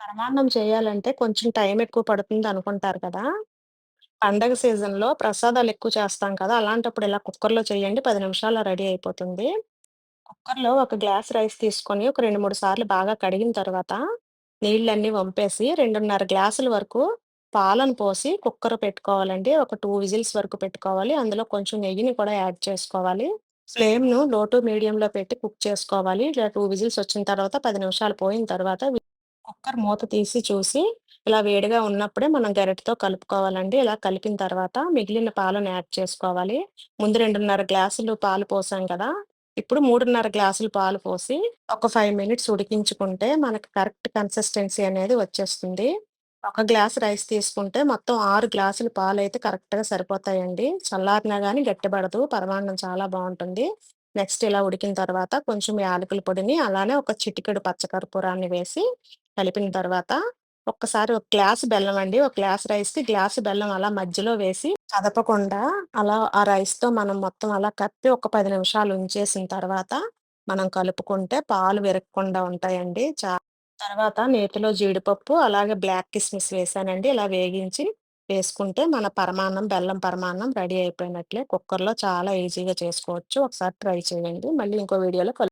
పరమాన్నం చేయాలంటే కొంచెం టైం ఎక్కువ పడుతుంది అనుకుంటారు కదా! పండగ సీజన్‌లో ప్రసాదాలు ఎక్కువ చేస్తాం కదా! అలాంటప్పుడు ఇలా కుక్కర్‌లో చేయండి 10 నిమిషాల్లో రెడీ అయిపోతుంది. కుక్కర్‌లో ఒక గ్లాస్ రైస్ తీసుకొని ఒక 2, 3 సార్లు బాగా కడిగిన తర్వాత నీళ్ళన్నీ వంపేసి 2:30 గ్లాసుల వరకు పాలను పోసి కుక్కర్ పెట్టుకోవాలండి. ఒక 2 విజిల్స్ వరకు పెట్టుకోవాలి. అందులో కొంచెం నెయ్యిని కూడా యాడ్ చేసుకోవాలి. ఫ్లేమ్‌ను లో టు మీడియంలో పెట్టి కుక్ చేసుకోవాలి. ఇలా 2 విజిల్స్ వచ్చిన తర్వాత 10 నిమిషాలు పోయిన తర్వాత వి కుక్కర్ మూత తీసి చూసి ఇలా వేడిగా ఉన్నప్పుడే మనం గరిటతో కలుపుకోవాలండి. ఇలా కలిపిన తర్వాత మిగిలిన పాలను యాడ్ చేసుకోవాలి. ముందు 2:30 గ్లాసులు పాలు పోసాం కదా! ఇప్పుడు 3:30 గ్లాసులు పాలు పోసి ఒక ఫైవ్ మినిట్స్ ఉడికించుకుంటే మనకి కరెక్ట్ కన్సిస్టెన్సీ అనేది వచ్చేస్తుంది. ఒక గ్లాస్ రైస్ తీసుకుంటే మొత్తం ఆరు గ్లాసులు పాలైతే కరెక్ట్‌గా సరిపోతాయండి. చల్లారినా కానీ గట్టిపడదు. పరమాన్నం చాలా బాగుంటుంది నెక్స్ట్ ఇలా ఉడికిన తర్వాత కొంచెం యాలకుల పొడిని, అలానే ఒక చిటికెడు పచ్చకర్పూరాన్ని వేసి కలిపిన తర్వాత ఒక్కసారి ఒక గ్లాస్ బెల్లం అండి. ఒక గ్లాస్ రైస్‌కి గ్లాస్ బెల్లం అలా మధ్యలో వేసి కదపకుండా అలా ఆ రైస్‌తో మనం మొత్తం అలా కప్పి ఒక పది నిమిషాలు ఉంచేసిన తర్వాత మనం కలుపుకుంటే పాలు విరగకుండా ఉంటాయండి. చా తర్వాత నేతిలో జీడిపప్పు అలాగే బ్లాక్ కిస్మిస్ వేసానండి. ఇలా వేగించి వేసుకుంటే మన పరమాన్నం, బెల్లం పరమాన్నం రెడీ అయిపోయినట్లే. కుక్కర్‌లో చాలా ఈజీగా చేసుకోవచ్చు. ఒకసారి ట్రై చేయండి. మళ్ళీ ఇంకో వీడియోలో కలు